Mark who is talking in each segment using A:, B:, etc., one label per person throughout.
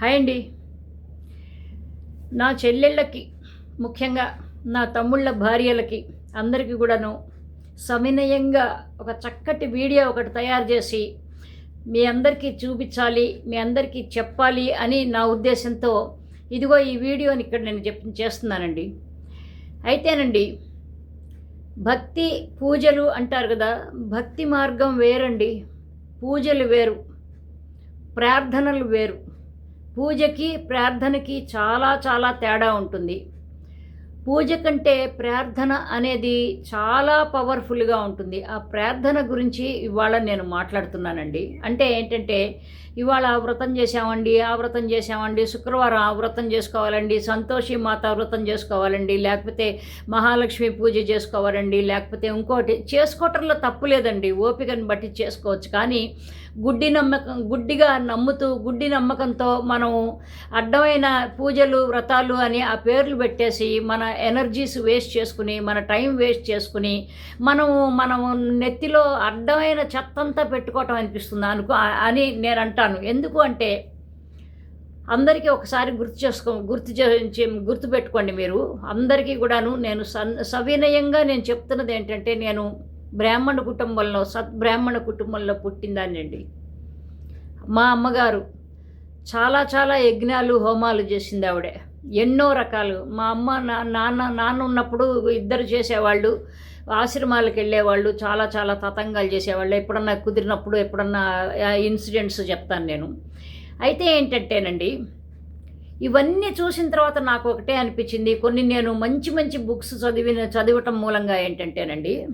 A: Hi అండి. నా చెల్లెళ్ళకి ముఖ్యంగా నా తమ్ముళ్ళ భార్యలకి అందరికీ కూడాను సవినయంగా ఒక చక్కటి వీడియో ఒకటి తయారు చేసి మీ అందరికీ చూపించాలి మీ అందరికీ చెప్పాలి అని నా ఉద్దేశంతో ఇదిగో ఈ వీడియోని ఇక్కడ నేను చెప్ చేస్తున్నానండి. అయితేనండి భక్తి పూజలు అంటారు కదా భక్తి మార్గం వేరండి. పూజలు వేరు ప్రార్థనలు వేరు. పూజకి ప్రార్థనకి చాలా చాలా తేడా ఉంటుంది. పూజ కంటే ప్రార్థన అనేది చాలా పవర్ఫుల్గా ఉంటుంది. ఆ ప్రార్థన గురించి ఇవాళ నేను మాట్లాడుతున్నానండి. అంటే ఏంటంటే ఇవాళ ఆ వ్రతం చేసామండి ఆ వ్రతం చేసామండి శుక్రవారం ఆ వ్రతం చేసుకోవాలండి సంతోషి మాత వ్రతం చేసుకోవాలండి లేకపోతే మహాలక్ష్మి పూజ చేసుకోవాలండి లేకపోతే ఇంకోటి చేసుకోవటంలో తప్పు లేదండి. ఓపికను బట్టి చేసుకోవచ్చు. కానీ గుడ్డి నమ్మకం గుడ్డిగా నమ్ముతూ గుడ్డి నమ్మకంతో మనం అడ్డమైన పూజలు వ్రతాలు అని ఆ పేర్లు పెట్టేసి మన ఎనర్జీస్ వేస్ట్ చేసుకుని మన టైం వేస్ట్ చేసుకుని మనము మనము నెత్తిలో అడ్డమైన చెత్తంతా పెట్టుకోవటం అనిపిస్తుంది. అనుకో అని నేను అంటాను ఎందుకు అంటే అందరికీ ఒకసారి గుర్తు చేసుకో గుర్తు చే గుర్తు పెట్టుకోండి మీరు. అందరికీ కూడాను నేను సన్ సవినయంగా నేను చెప్తున్నది ఏంటంటే నేను బ్రాహ్మణ కుటుంబంలో సత్ బ్రాహ్మణ కుటుంబంలో పుట్టిందానండి మా అమ్మగారు చాలా చాలా యజ్ఞాలు హోమాలు చేసింది ఆవిడే. ఎన్నో రకాలు. మా అమ్మ నా నాన్న నాన్న ఉన్నప్పుడు ఇద్దరు చేసేవాళ్ళు ఆశ్రమాలకు వెళ్ళేవాళ్ళు చాలా చాలా తతంగాలు చేసేవాళ్ళు. ఎప్పుడన్నా కుదిరినప్పుడు ఎప్పుడన్నా ఇన్సిడెంట్స్ చెప్తాను నేను. అయితే ఏంటంటేనండి ఇవన్నీ చూసిన తర్వాత నాకు ఒకటే అనిపించింది. కొన్ని నేను మంచి మంచి బుక్స్ చదివిన చదవటం మూలంగా ఏంటంటేనండి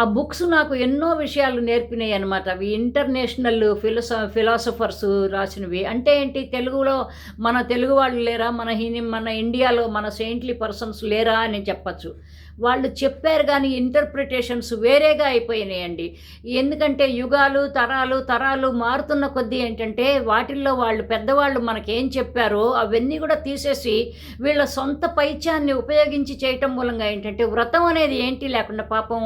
A: ఆ బుక్స్ నాకు ఎన్నో విషయాలు నేర్పినాయి అనమాట అవి ఇంటర్నేషనల్ ఫిలోస ఫిలాసఫర్స్ రాసినవి. అంటే ఏంటి? తెలుగులో మన తెలుగు వాళ్ళు లేరా? మన హిందీ మన ఇండియాలో మన సెయింట్లీ పర్సన్స్ లేరా అని చెప్పచ్చు. వాళ్ళు చెప్పారు కానీ ఇంటర్ప్రిటేషన్స్ వేరేగా అయిపోయినాయండి. ఎందుకంటే యుగాలు తరాలు తరాలు మారుతున్న కొద్దీ ఏంటంటే వాటిల్లో వాళ్ళు పెద్దవాళ్ళు మనకేం చెప్పారో అవన్నీ కూడా తీసేసి వీళ్ళ సొంత పైత్యాన్ని ఉపయోగించి చేయటం మూలంగా ఏంటంటే వ్రతం అనేది ఏంటి లేకుండా పాపం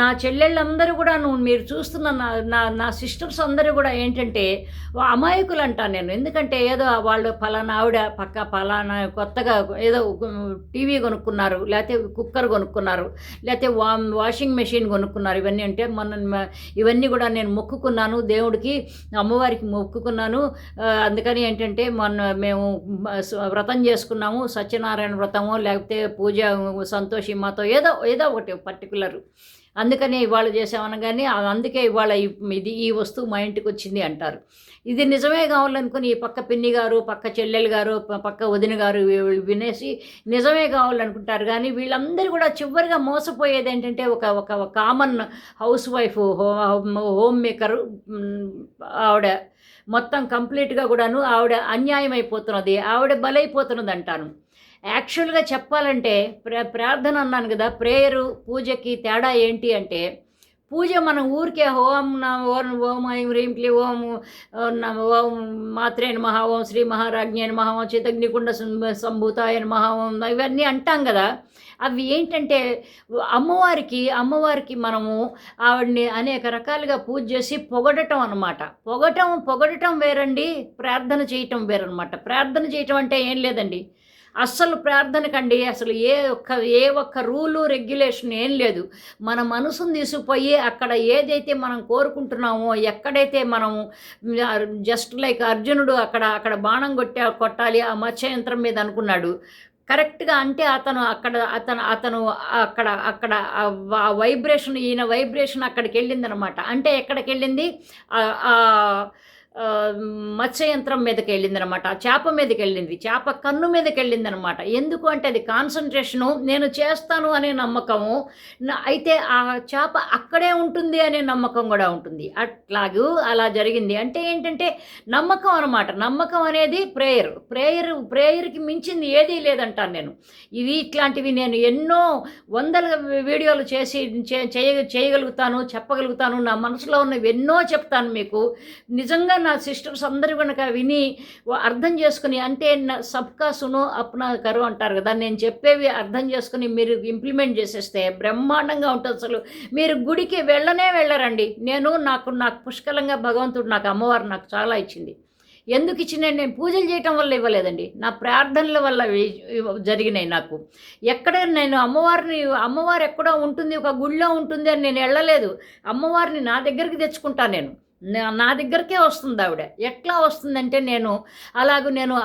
A: నా చెల్లెళ్ళందరూ కూడా నువ్వు మీరు చూస్తున్న నా నా నా సిస్టర్స్ అందరూ కూడా ఏంటంటే అమాయకులు అంటాను నేను. ఎందుకంటే ఏదో వాళ్ళు ఫలానా ఆవిడ పక్క ఫలానా కొత్తగా ఏదో టీవీ కొనుక్కున్నారు లేకపోతే కుక్కర్ కొనుక్కున్నారు. కొనుక్కున్నారు. లేకపోతే వా వాషింగ్ మెషిన్ కొనుక్కున్నారు. ఇవన్నీ అంటే మొన్న ఇవన్నీ కూడా నేను మొక్కుకున్నాను. దేవుడికి అమ్మవారికి మొక్కుకున్నాను. అందుకని ఏంటంటే మొన్న మేము వ్రతం చేసుకున్నాము. సత్యనారాయణ వ్రతము లేకపోతే పూజ సంతోషి మాతో ఏదో ఏదో ఒకటి పర్టికులర్. అందుకనే ఇవాళ చేసామనగానే అందుకే ఇవాళ ఇది ఈ వస్తువు మా ఇంటికి వచ్చింది అంటారు. ఇది నిజమే కావాలనుకుని ఈ పక్క పిన్ని గారు పక్క చెల్లెలు గారు పక్క వదిన గారు వినేసి నిజమే కావాలనుకుంటారు. కానీ వీళ్ళందరూ కూడా చివరిగా మోసపోయేది ఏంటంటే ఒక ఒక common house wife home maker ఆవిడ మొత్తం కంప్లీట్గా కూడాను ఆవిడ అన్యాయం అయిపోతున్నది ఆవిడ బలైపోతున్నది అంటాను. యాక్చువల్గా చెప్పాలంటే ప్ర ప్రార్థన అన్నాను కదా ప్రేయరు పూజకి తేడా ఏంటి అంటే పూజ మనం ఊరికే ఓం ఓం ఓం ఐం హ్రీం క్లీ ఓం ఓం మాత్రే మహా ఓం శ్రీ మహారాజ్ఞ మహావం ఓం చితగ్నికుండ సంభూతాయ మహా ఓం ఇవన్నీ అంటాం కదా. అవి ఏంటంటే అమ్మవారికి అమ్మవారికి మనము ఆవిడని అనేక రకాలుగా పూజ చేసి పొగడటం అనమాట పొగటం పొగడటం వేరండి ప్రార్థన చేయటం వేరనమాట ప్రార్థన చేయటం అంటే ఏం లేదండి. అస్సలు ప్రార్థనకండి. అసలు ఏ ఒక్క ఏ ఒక్క రూలు రెగ్యులేషన్ ఏం లేదు. మన మనసును తీసుకుపోయి అక్కడ ఏదైతే మనం కోరుకుంటున్నామో ఎక్కడైతే మనం జస్ట్ లైక్ అర్జునుడు అక్కడ అక్కడ బాణం కొట్టా కొట్టాలి ఆ మత్స్యయంత్రం మీద అనుకున్నాడు. కరెక్ట్గా అంటే అతను అక్కడ అతను అతను అక్కడ అక్కడ ఆ వైబ్రేషన్ ఈయన వైబ్రేషన్ అక్కడికి వెళ్ళిందనమాట అంటే ఎక్కడికి వెళ్ళింది మత్స్యయంత్రం మీదకి వెళ్ళిందనమాట చేప మీదకి వెళ్ళింది చేప కన్ను మీదకి వెళ్ళిందనమాట ఎందుకు అంటే అది కాన్సన్ట్రేషను నేను చేస్తాను అనే నమ్మకము అయితే ఆ చేప అక్కడే ఉంటుంది అనే నమ్మకం కూడా ఉంటుంది. అట్లాగూ అలా జరిగింది. అంటే ఏంటంటే నమ్మకం అనమాట. నమ్మకం అనేది ప్రేయర్. ప్రేయర్ ప్రేయర్కి మించింది ఏదీ లేదంటాను నేను. ఇవి ఇట్లాంటివి నేను ఎన్నో వందల వీడియోలు చేసి చేయ చేయగలుగుతాను చెప్పగలుగుతాను. నా మనసులో ఉన్నవి ఎన్నో చెప్తాను మీకు. నిజంగా నా సిస్టర్స్ అందరూ కనుక విని అర్థం చేసుకుని అంటే సబ్కా సునో అప్నా కరు అంటారు కదా నేను చెప్పేవి అర్థం చేసుకుని మీరు ఇంప్లిమెంట్ చేసేస్తే బ్రహ్మాండంగా ఉంటుంది అసలు. మీరు గుడికి వెళ్ళనే వెళ్ళరండి. నేను నాకు నాకు పుష్కలంగా భగవంతుడు నాకు అమ్మవారు నాకు చాలా ఇచ్చింది. ఎందుకు ఇచ్చినాయి నేను పూజలు చేయటం వల్ల ఇవ్వలేదండి. నా ప్రార్థనల వల్ల జరిగినాయి నాకు. ఎక్కడ నేను అమ్మవారిని అమ్మవారు ఎక్కడో ఉంటుంది ఒక గుళ్ళో ఉంటుంది అని నేను వెళ్ళలేదు. అమ్మవారిని నా దగ్గరికి తెచ్చుకుంటాను నేను. నా- నా దగ్గరకే వస్తుంది ఆవిడ. ఎట్లా వస్తుందంటే నేను అలాగ నేను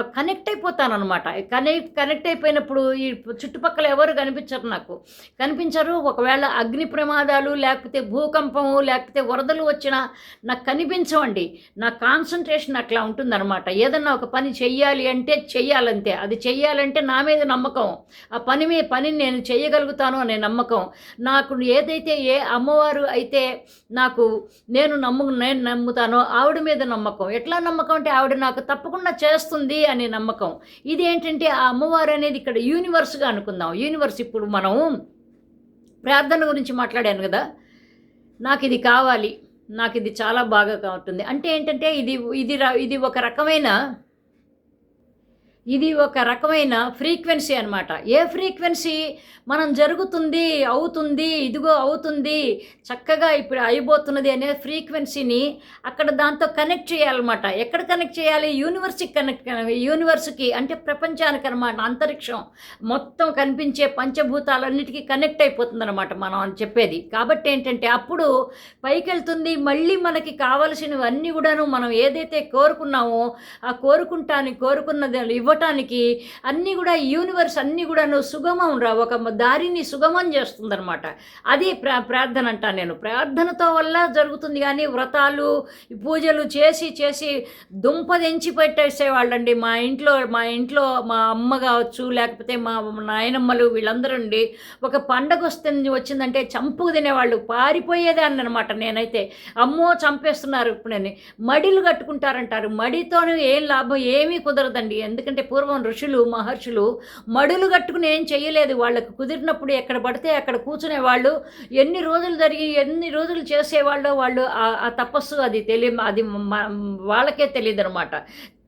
A: కనెక్ట్ అయిపోతాను అనమాట కనెక్ట్ కనెక్ట్ అయిపోయినప్పుడు ఈ చుట్టుపక్కల ఎవరు కనిపించరు నాకు. కనిపించరు. ఒకవేళ అగ్ని ప్రమాదాలు లేకపోతే భూకంపము లేకపోతే వరదలు వచ్చినా నాకు కనిపించవండి. నా కాన్సన్ట్రేషన్ అట్లా ఉంటుందన్నమాట. ఏదన్నా ఒక పని చెయ్యాలి అంటే చెయ్యాలంతే. అది చెయ్యాలంటే నా మీద నమ్మకం. ఆ పని మీ పని నేను చేయగలుగుతాను అనే నమ్మకం. నాకు ఏదైతే ఏ అమ్మవారు అయితే నాకు నేను నమ్ము నేను నమ్ముతానో ఆవిడ మీద నమ్మకం. ఎట్లా నమ్మకం అంటే ఆవిడ నాకు తప్పకుండా చేస్తుంది అనే నమ్మకం. ఇది ఏంటంటే ఆ అమ్మవారు అనేది ఇక్కడ యూనివర్స్గా అనుకుందాం. యూనివర్స్ ఇప్పుడు మనం ప్రార్థన గురించి మాట్లాడాను కదా. నాకు ఇది కావాలి. నాకు ఇది చాలా బాగా ఉంటుంది. అంటే ఏంటంటే ఇది ఇది ఇది ఒక రకమైన ఇది ఒక రకమైన ఫ్రీక్వెన్సీ అనమాట ఏ ఫ్రీక్వెన్సీ? మనం జరుగుతుంది అవుతుంది ఇదిగో అవుతుంది చక్కగా ఇప్పుడు అయిపోతున్నది అనే ఫ్రీక్వెన్సీని అక్కడ దాంతో కనెక్ట్ చేయాలన్నమాట. ఎక్కడ కనెక్ట్ చేయాలి? యూనివర్స్కి కనెక్ట్ యూనివర్స్కి అంటే ప్రపంచానికి అనమాట అంతరిక్షం మొత్తం కనిపించే పంచభూతాలన్నిటికీ కనెక్ట్ అయిపోతుంది అనమాట మనం అని చెప్పేది. కాబట్టి ఏంటంటే అప్పుడు పైకి వెళ్తుంది మళ్ళీ మనకి కావలసినవన్నీ కూడాను మనం ఏదైతే కోరుకున్నామో ఆ కోరుకుంటాని కోరుకున్నది ఇవ్వటానికి అన్నీ కూడా యూనివర్స్ అన్నీ కూడాను సుగమం రా. ఒక దారిని సుగమం చేస్తుందనమాట అది ప్రా ప్రార్థన అంటాను నేను. ప్రార్థనతో వల్ల జరుగుతుంది కానీ వ్రతాలు పూజలు చేసి చేసి దుంపదించి పెట్టేసేవాళ్ళండి. మా ఇంట్లో మా ఇంట్లో మా అమ్మ కావచ్చు లేకపోతే మా నాయనమ్మలు వీళ్ళందరూ అండి ఒక పండగ వస్తుంది వచ్చిందంటే చంపుకు తినేవాళ్ళు. పారిపోయేదాన్ని అనమాట నేనైతే. అమ్మో చంపేస్తున్నారు ఇప్పుడు నేను మడిలు కట్టుకుంటారంటారు. మడితోనూ ఏం లాభం ఏమీ కుదరదండి. ఎందుకంటే పూర్వం ఋషులు మహర్షులు మడులు కట్టుకుని ఏం చేయలేదు వాళ్ళకు కుదిరినప్పుడు ఎక్కడ పడితే అక్కడ కూర్చునే వాళ్ళు ఎన్ని రోజులు జరిగి ఎన్ని రోజులు చేసేవాళ్ళు వాళ్ళు ఆ- తపస్సు అది తెలియ అది వాళ్ళకే తెలియదు అనమాట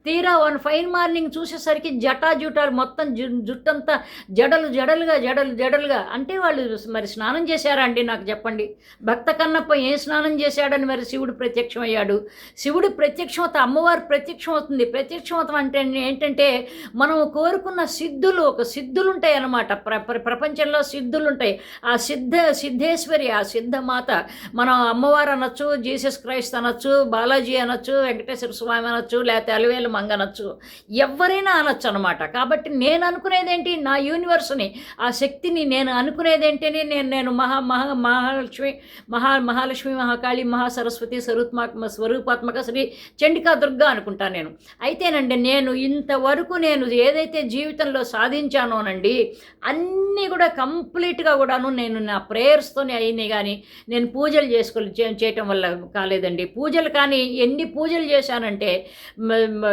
A: తీరా వన్ ఫైన్ మార్నింగ్ చూసేసరికి జటాజుటాలు మొత్తం జు జుట్టంతా జడలు జడలుగా జడలు జడలుగా. అంటే వాళ్ళు మరి స్నానం చేశారా అండి నాకు చెప్పండి. భక్త కన్నప్ప ఏం స్నానం చేశాడని మరి శివుడు ప్రత్యక్షం అయ్యాడు శివుడు ప్రత్యక్షమత అమ్మవారు ప్రత్యక్షం అవుతుంది ప్రత్యక్షమతం అంటే ఏంటంటే మనం కోరుకున్న సిద్ధులు ఒక సిద్ధులు ఉంటాయి అన్నమాట. ప్ర ప్ర- ప్రపంచంలో సిద్ధులు ఉంటాయి ఆ సిద్ధ సిద్ధేశ్వరి ఆ సిద్ధమాత మనం అమ్మవారు అనొచ్చు జీసస్ క్రైస్ట్ అనొచ్చు బాలాజీ అనొచ్చు వెంకటేశ్వర స్వామి అనొచ్చు లేకపోతే అలివేలు మంగ అనొచ్చు ఎవరైనా అనొచ్చు అనమాట కాబట్టి నేను అనుకునేదేంటి? నా యూనివర్స్ని ఆ శక్తిని నేను అనుకునేదేంటని? నేను నేను మహా మహా మహాలక్ష్మి మహా మహాలక్ష్మి మహాకాళి మహాసరస్వతి స్వరూపాత్మ స్వరూపాత్మక శ్రీ చండికా దుర్గా అనుకుంటాను నేను. అయితేనండి నేను ఇంతవరకు నేను ఏదైతే జీవితంలో సాధించానోనండి అన్నీ కూడా కంప్లీట్గా కూడాను నేను నా ప్రేయర్స్తోనే అయినాయి కానీ నేను పూజలు చేసుకో చేయటం వల్ల కాలేదండి. పూజలు కానీ ఎన్ని పూజలు చేశానంటే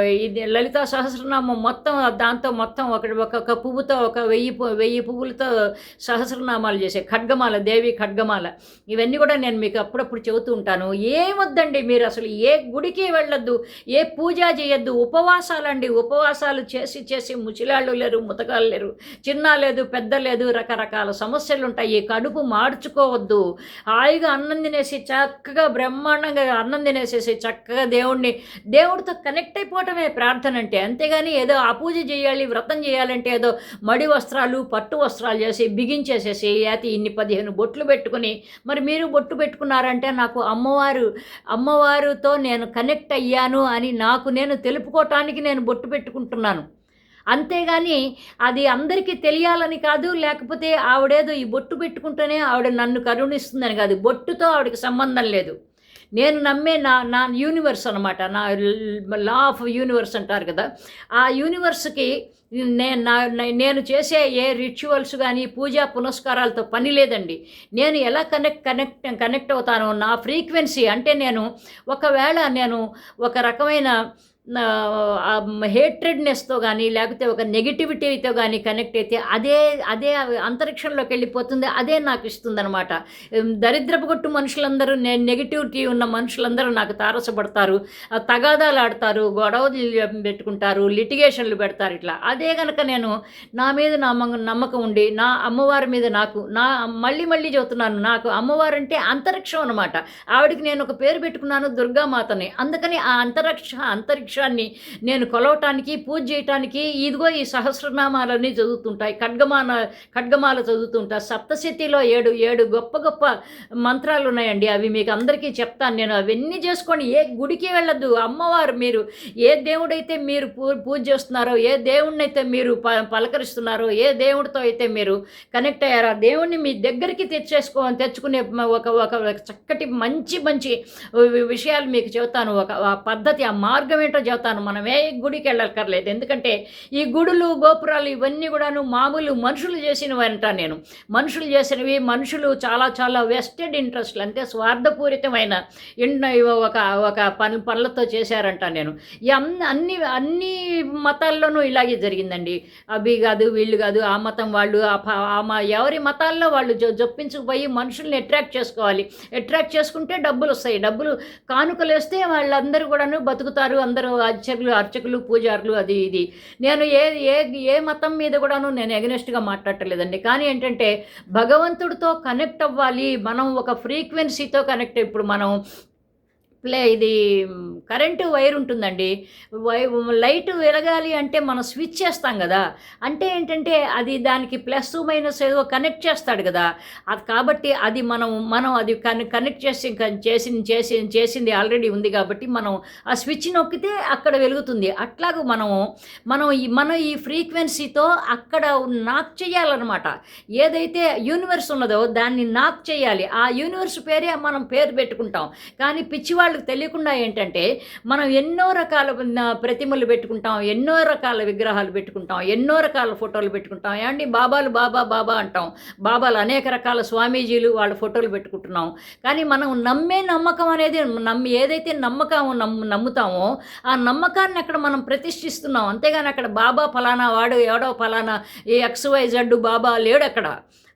A: ఇది లలితా సహస్రనామం మొత్తం దాంతో మొత్తం ఒక ఒక పువ్వుతో ఒక వెయ్యి వెయ్యి పువ్వులతో సహస్రనామాలు చేసే ఖడ్గమాల దేవి ఖడ్గమాల. ఇవన్నీ కూడా నేను మీకు అప్పుడప్పుడు చెబుతూ ఉంటాను. ఏమొద్దండి మీరు అసలు? ఏ గుడికి వెళ్ళొద్దు? ఏ పూజ చేయొద్దు? ఉపవాసాలండి. ఉపవాసాలు చేసి చేసి ముచిలాళ్ళు లేరు ముతకాలు లేరు. చిన్న లేదు పెద్ద లేదు రకరకాల సమస్యలు ఉంటాయి కడుపు మార్చుకోవద్దు. హాయిగా అన్నం తినేసి చక్కగా బ్రహ్మాండంగా అన్నం తినేసేసి చక్కగా దేవుణ్ణి దేవుడితో కనెక్ట్ అయిపోవటమే ప్రార్థన అంటే అంతేగాని ఏదో ఆ పూజ చేయాలి వ్రతం చేయాలంటే ఏదో మడి వస్త్రాలు పట్టు వస్త్రాలు చేసి బిగించేసేసి యాతి ఇన్ని పదిహేను బొట్లు పెట్టుకుని మరి మీరు బొట్టు పెట్టుకున్నారంటే నాకు అమ్మవారు అమ్మవారితో నేను కనెక్ట్ అయ్యాను అని నాకు నేను తెలుపుకోవటానికి నేను బొట్టు పెట్టుకుంటున్నాను. అంతేగాని అది అందరికీ తెలియాలని కాదు లేకపోతే ఆవిడేదో ఈ బొట్టు పెట్టుకుంటేనే ఆవిడ నన్ను కరుణిస్తుందని కాదు. బొట్టుతో ఆవిడకి సంబంధం లేదు. నేను నమ్మే నా నా యూనివర్స్ అనమాట నా లా ఆఫ్ యూనివర్స్ అంటారు కదా. ఆ యూనివర్స్కి నేను నా నేను చేసే ఏ రిచువల్స్ కానీ పూజా పునస్కారాలతో పని లేదండి. నేను ఎలా కనెక్ట్ కనెక్ట్ కనెక్ట్ అవుతానో నా ఫ్రీక్వెన్సీ అంటే నేను ఒకవేళ నేను ఒక రకమైన హేట్రెడ్నెస్తో కానీ లేకపోతే ఒక నెగిటివిటీతో కానీ కనెక్ట్ అయితే అదే అదే అంతరిక్షంలోకి వెళ్ళిపోతుంది అదే నాకు ఇస్తుంది అనమాట దరిద్రపు కొట్టు మనుషులందరూ నేను నెగిటివిటీ ఉన్న మనుషులందరూ నాకు తారసపడతారు తగాదాలు ఆడతారు గొడవలు పెట్టుకుంటారు లిటిగేషన్లు పెడతారు ఇట్లా. అదే కనుక నేను నా మీద నా నమ్మకం ఉండి నా అమ్మవారి మీద నాకు నా మళ్ళీ మళ్ళీ చెబుతున్నాను నాకు అమ్మవారు అంటే అంతరిక్షం అనమాట ఆవిడకి నేను ఒక పేరు పెట్టుకున్నాను దుర్గామాతని. అందుకని ఆ అంతరిక్ష అంతరిక్షాన్ని నేను కొలవటానికి పూజ చేయటానికి ఇదిగో ఈ సహస్రనామాలన్నీ చదువుతుంటాయి. ఖడ్గమాన ఖడ్గమాల చదువుతుంటా. సప్తశతిలో ఏడు ఏడు గొప్ప గొప్ప మంత్రాలు ఉన్నాయండి. అవి మీకు అందరికీ చెప్తాను. నేను అవన్నీ చేసుకొని ఏ గుడికి వెళ్ళద్దు. అమ్మవారు మీరు ఏ దేవుడైతే మీరు పూ పూజ చేస్తున్నారో ఏ దేవుడిని అయితే మీరు ప పలకరిస్తున్నారో ఏ దేవుడితో అయితే మీరు కనెక్ట్ అయ్యారో ఆ దేవుణ్ణి మీ దగ్గరికి తెచ్చేసుకో తెచ్చుకునే ఒక ఒక చక్కటి మంచి మంచి విషయాలు మీకు చెబుతాను. ఒక పద్ధతి ఆ మార్గం ఏంటో చెబుతాను మనం ఏ గుడికి వెళ్ళక్కర్లేదు. ఎందుకంటే ఈ గుడులు గోపురాలు ఇవన్నీ కూడాను మామూలు మనుషులు చేసినవి అంట నేను. మనుషులు చేసినవి మనుషులు చాలా చాలా వెస్టెడ్ ఇంట్రెస్ట్లు అంటే స్వార్థపూరితమైన ఒక ఒక పనులు పనులతో చేశారంట నేను. ఈ అన్ని అన్ని మతాల్లోనూ ఇలాగే జరిగిందండి. అవి కాదు వీళ్ళు కాదు ఆ మతం వాళ్ళు ఆ ఎవరి మతాల్లో వాళ్ళు జొప్పించుకుపోయి మనుషుల్ని అట్రాక్ట్ చేసుకోవాలి. అట్రాక్ట్ చేసుకుంటే డబ్బులు వస్తాయి డబ్బులు కానుకలు వేస్తే వాళ్ళందరూ కూడాను బతుకుతారు అందరూ అర్చకులు అర్చకులు పూజారులు అది ఇది. నేను ఏ ఏ ఏ మతం మీద కూడాను నేను ఎగనెస్ట్గా మాట్లాడలేదండి కానీ ఏంటంటే భగవంతుడితో కనెక్ట్ అవ్వాలి. మనం ఒక ఫ్రీక్వెన్సీతో కనెక్ట్ ఇప్పుడు మనం ప్లే ఇది కరెంటు వైర్ ఉంటుందండి. వై లైట్ వెలగాలి అంటే మనం స్విచ్ చేస్తాం కదా. అంటే ఏంటంటే అది దానికి ప్లస్ మైనస్ ఏదో కనెక్ట్ చేస్తాడు కదా. అది కాబట్టి అది మనం మనం అది కన్ కనెక్ట్ చేసి చేసింది చేసి చేసింది ఆల్రెడీ ఉంది కాబట్టి మనం ఆ స్విచ్ నొక్కితే అక్కడ వెలుగుతుంది. అట్లాగూ మనము మనం ఈ మనం ఈ ఫ్రీక్వెన్సీతో అక్కడ నాక్ చేయాలన్నమాట. ఏదైతే యూనివర్స్ ఉన్నదో దాన్ని నాక్ చేయాలి. ఆ యూనివర్స్ పేరే మనం పేరు పెట్టుకుంటాం. కానీ పిచ్చివాళ్ళు వాళ్ళకి తెలియకుండా ఏంటంటే మనం ఎన్నో రకాల ప్రతిమలు పెట్టుకుంటాం ఎన్నో రకాల విగ్రహాలు పెట్టుకుంటాం ఎన్నో రకాల ఫోటోలు పెట్టుకుంటాం. ఏమండి? బాబాలు బాబా బాబా అంటాం. బాబాలు అనేక రకాల స్వామీజీలు వాళ్ళ ఫోటోలు పెట్టుకుంటున్నాం. కానీ మనం నమ్మే నమ్మకం అనేది నమ్మి ఏదైతే నమ్మకం నమ్ము నమ్ముతామో ఆ నమ్మకాన్ని అక్కడ మనం ప్రతిష్ఠిస్తున్నాం. అంతేగాని అక్కడ బాబా ఫలానా వాడు ఎవడో ఫలానా ఈ ఎక్స్ వై జడ్డు బాబా లేడు అక్కడ.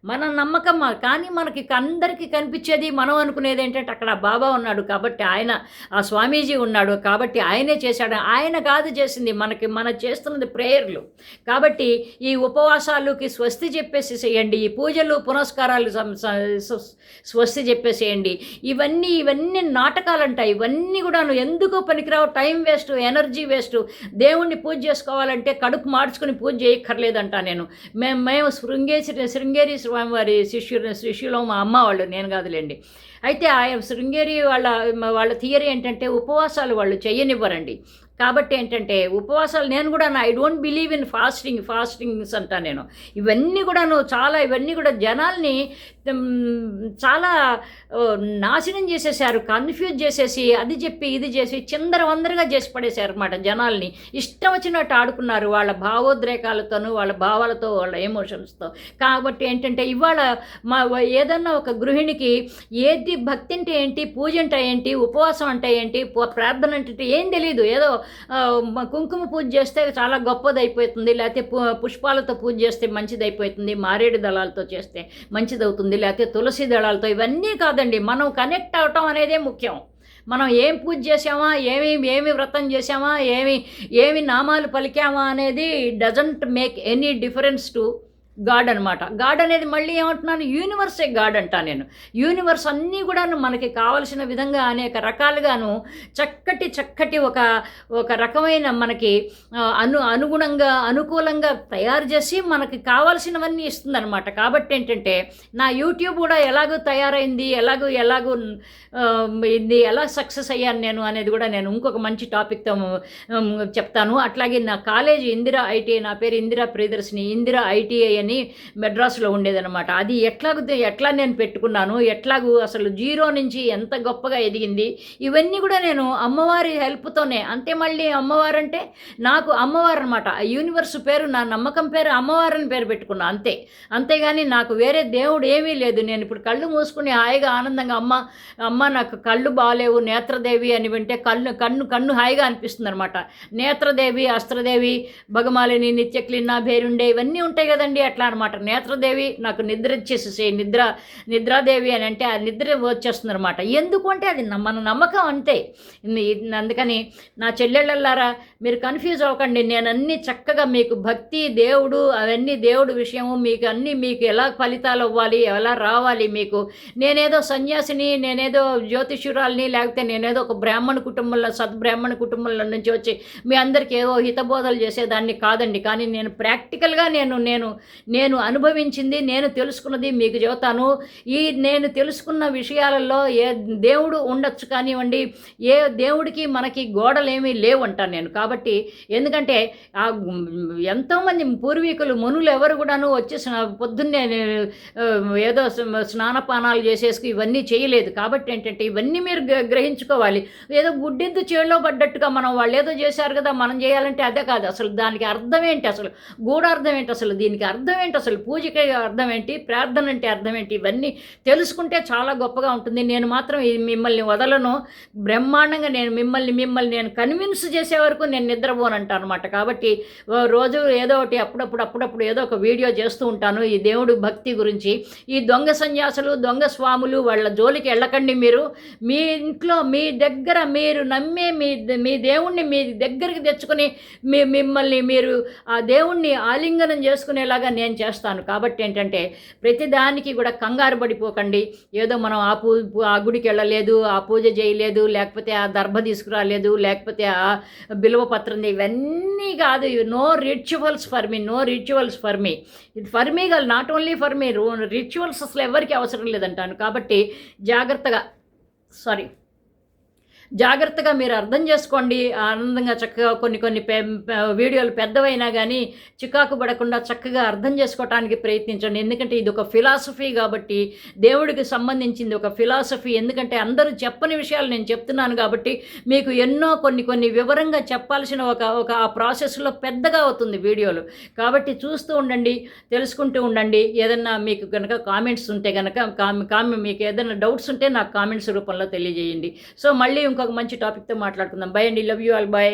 A: మన నమ్మకం కానీ మనకి అందరికీ కనిపించేది మనం అనుకునేది ఏంటంటే అక్కడ బాబా ఉన్నాడు కాబట్టి ఆయన ఆ స్వామీజీ ఉన్నాడు కాబట్టి ఆయనే చేశాడు. ఆయన కాదు చేసింది మనకి మన చేస్తున్నది ప్రేయర్లు. కాబట్టి ఈ ఉపవాసాలకి స్వస్తి చెప్పేసి చేయండి ఈ పూజలు పునస్కారాలు స్వస్తి చెప్పేసేయండి ఇవన్నీ ఇవన్నీ నాటకాలు అంటాయి ఇవన్నీ కూడాను ఎందుకు పనికిరావు. Time waste energy waste. దేవుణ్ణి పూజ చేసుకోవాలంటే కడుపు మార్చుకుని పూజ చేయక్కర్లేదంట నేను. మేము మేము శృంగేరి శృంగేరి స్వామివారి శిష్యులు శిష్యులు మా అమ్మ వాళ్ళు నేను కాదులేండి. అయితే ఆ శృంగేరి వాళ్ళ వాళ్ళ థియరీ ఏంటంటే ఉపవాసాలు వాళ్ళు చేయనివ్వరండి. కాబట్టి ఏంటంటే ఉపవాసాలు నేను కూడా I don't believe in fasting fastings అంటా నేను. ఇవన్నీ కూడాను చాలా ఇవన్నీ కూడా జనాల్ని చాలా నాశనం చేసేసారు కన్ఫ్యూజ్ చేసేసి అది చెప్పి ఇది చేసి చిందర వందరగా చేసి పడేశారు అనమాట జనాల్ని. ఇష్టం వచ్చినట్టు ఆడుకున్నారు వాళ్ళ భావోద్రేకాలతోనూ వాళ్ళ భావాలతో వాళ్ళ ఎమోషన్స్తో కాబట్టి ఏంటంటే ఇవాళ మా ఏదన్నా ఒక గృహిణికి ఏది భక్తి అంటే ఏంటి పూజ అంటే ఏంటి ఉపవాసం అంటే ఏంటి ప్రార్థన అంటే ఏం తెలియదు ఏదో కుంకుమ పూజ చేస్తే చాలా గొప్పది అయిపోతుంది లేకపోతే పు- పుష్పాలతో పూజ చేస్తే మంచిది అయిపోతుంది మారేడు దళాలతో చేస్తే మంచిది అవుతుంది లేకపోతే తులసి దళాలతో ఇవన్నీ కాదండి మనం కనెక్ట్ అవటం అనేదే ముఖ్యం. మనం ఏం పూజ చేసామా ఏమి ఏమి వ్రతం చేసామా ఏమి ఏమి నామాలు పలికామా అనేది doesn't make any difference to God అనమాట గాడ్ అనేది మళ్ళీ ఏమంటున్నాను? యూనివర్సే గాడ్ అంటా నేను. యూనివర్స్ అన్నీ కూడాను మనకి కావలసిన విధంగా అనేక రకాలుగాను చక్కటి చక్కటి ఒక ఒక రకమైన మనకి అను అనుగుణంగా అనుకూలంగా తయారు చేసి మనకి కావాల్సినవన్నీ ఇస్తుందన్నమాట. కాబట్టి ఏంటంటే నా యూట్యూబ్ కూడా ఎలాగో తయారైంది ఎలాగో ఎలాగో ఇది ఎలా సక్సెస్ అయ్యాను నేను అనేది కూడా నేను ఇంకొక మంచి టాపిక్తో చెప్తాను. అట్లాగే నా కాలేజీ ఇందిరా ఐటీఐ నా పేరు ఇందిరా ప్రియదర్శిని ఇందిరా ఐటీఐ అని మెడ్రాస్లో ఉండేదనమాట అది ఎట్లాగ ఎట్లా నేను పెట్టుకున్నాను ఎట్లాగూ అసలు జీరో నుంచి ఎంత గొప్పగా ఎదిగింది ఇవన్నీ కూడా నేను అమ్మవారి హెల్ప్తోనే అంతే మళ్ళీ అమ్మవారు అంటే నాకు అమ్మవారు అనమాట యూనివర్స్ పేరు నా నమ్మకం పేరు అమ్మవారిని పేరు పెట్టుకున్నా అంతే. అంతేగాని నాకు వేరే దేవుడు ఏమీ లేదు. నేను ఇప్పుడు కళ్ళు మూసుకుని హాయిగా ఆనందంగా అమ్మ అమ్మ నాకు కళ్ళు బాగాలేవు నేత్రదేవి అని వింటే కళ్ళు కన్ను కన్ను హాయిగా అనిపిస్తుంది అనమాట నేత్రదేవి అస్త్రదేవి భగమాలిని నిత్యక్లిన్న భేరుండే ఇవన్నీ ఉంటాయి కదండి ఎట్లా అనమాట నేత్రదేవి నాకు నిద్ర వచ్చేసేసి నిద్ర నిద్రాదేవి అని అంటే ఆ నిద్ర వచ్చేస్తుంది అనమాట ఎందుకు అంటే అది మన నమ్మకం అంతే. అందుకని నా చెల్లెళ్ళల్లారా మీరు కన్ఫ్యూజ్ అవ్వకండి. నేను అన్ని చక్కగా మీకు భక్తి దేవుడు అవన్నీ దేవుడు విషయము మీకు అన్నీ మీకు ఎలా ఫలితాలు అవ్వాలి ఎలా రావాలి మీకు. నేనేదో సన్యాసిని నేనేదో జ్యోతిష్యురాల్ని లేకపోతే నేనేదో ఒక బ్రాహ్మణ కుటుంబంలో సద్బ్రాహ్మణ కుటుంబంలో నుంచి వచ్చి మీ అందరికీ ఏవో హితబోధలు చేసేదాన్ని కాదండి. కానీ నేను ప్రాక్టికల్గా నేను నేను నేను అనుభవించింది నేను తెలుసుకున్నది మీకు చెబుతాను. ఈ నేను తెలుసుకున్న విషయాలలో ఏ దేవుడు ఉండొచ్చు కానివ్వండి ఏ దేవుడికి మనకి గోడలేమీ లేవంటాను నేను. కాబట్టి ఎందుకంటే ఆ ఎంతోమంది పూర్వీకులు మునులు ఎవరు కూడాను వచ్చి పొద్దున్నే ఏదో స్నానపానాలు చేసేసుకు ఇవన్నీ చేయలేదు. కాబట్టి ఏంటంటే ఇవన్నీ మీరు గ్రహించుకోవాలి. ఏదో గుడ్డెద్దు చేలో పడ్డట్టుగా మనం వాళ్ళు ఏదో చేశారు కదా మనం చేయాలంటే అదే కాదు. అసలు దానికి అర్థం ఏంటి? అసలు గూఢార్థం ఏంటి? అసలు దీనికి అర్థం ఏంటి అసలు? పూజకి అర్థం ఏంటి ప్రార్థన అంటే అర్థం ఏంటి ఇవన్నీ తెలుసుకుంటే చాలా గొప్పగా ఉంటుంది. నేను మాత్రం ఈ మిమ్మల్ని వదలను. బ్రహ్మాండంగా నేను మిమ్మల్ని మిమ్మల్ని నేను కన్విన్స్ చేసే వరకు నేను నిద్రపోనంటాను అనమాట కాబట్టి రోజు ఏదో ఒకటి అప్పుడప్పుడు అప్పుడప్పుడు ఏదో ఒక వీడియో చేస్తూ ఉంటాను. ఈ దేవుడు భక్తి గురించి. ఈ దొంగ సన్యాసులు దొంగ స్వాములు వాళ్ళ జోలికి వెళ్ళకండి మీరు. మీ ఇంట్లో మీ దగ్గర మీరు నమ్మే మీ మీ దేవుణ్ణి మీ దగ్గరికి తెచ్చుకొని మీ మిమ్మల్ని మీరు ఆ దేవుణ్ణి ఆలింగనం చేసుకునేలాగా నేను చేస్తాను. కాబట్టి ఏంటంటే ప్రతిదానికి కూడా కంగారు పడిపోకండి. ఏదో మనం ఆ పూ ఆ గుడికి వెళ్ళలేదు ఆ పూజ చేయలేదు లేకపోతే ఆ దర్భ తీసుకురాలేదు లేకపోతే ఆ బిలువ పత్రం ఇవన్నీ కాదు. No rituals for me no rituals for me ఇది ఫర్ మీ కాదు not only for me rituals అసలు ఎవరికి అవసరం లేదంటాను. కాబట్టి జాగ్రత్తగా సారీ జాగ్రత్తగా మీరు అర్థం చేసుకోండి. ఆనందంగా చక్కగా కొన్ని కొన్ని వీడియోలు పెద్దవైనా కానీ చికాకు పడకుండా చక్కగా అర్థం చేసుకోవటానికి ప్రయత్నించండి. ఎందుకంటే ఇది ఒక ఫిలాసఫీ కాబట్టి దేవుడికి సంబంధించింది ఒక ఫిలాసఫీ. ఎందుకంటే అందరూ చెప్పని విషయాలు నేను చెప్తున్నాను కాబట్టి మీకు ఎన్నో కొన్ని కొన్ని వివరంగా చెప్పాల్సిన ఒక ఒక ఆ ప్రాసెస్లో పెద్దగా అవుతుంది వీడియోలు. కాబట్టి చూస్తూ ఉండండి తెలుసుకుంటూ ఉండండి. ఏదన్నా మీకు కనుక కామెంట్స్ ఉంటే కనుక కామె మీకు ఏదైనా డౌట్స్ ఉంటే నాకు కామెంట్స్ రూపంలో తెలియజేయండి. సో మళ్ళీ ఇంకొక మంచి టాపిక్తో మాట్లాడుకుందాం. బై అండి. Love you all bye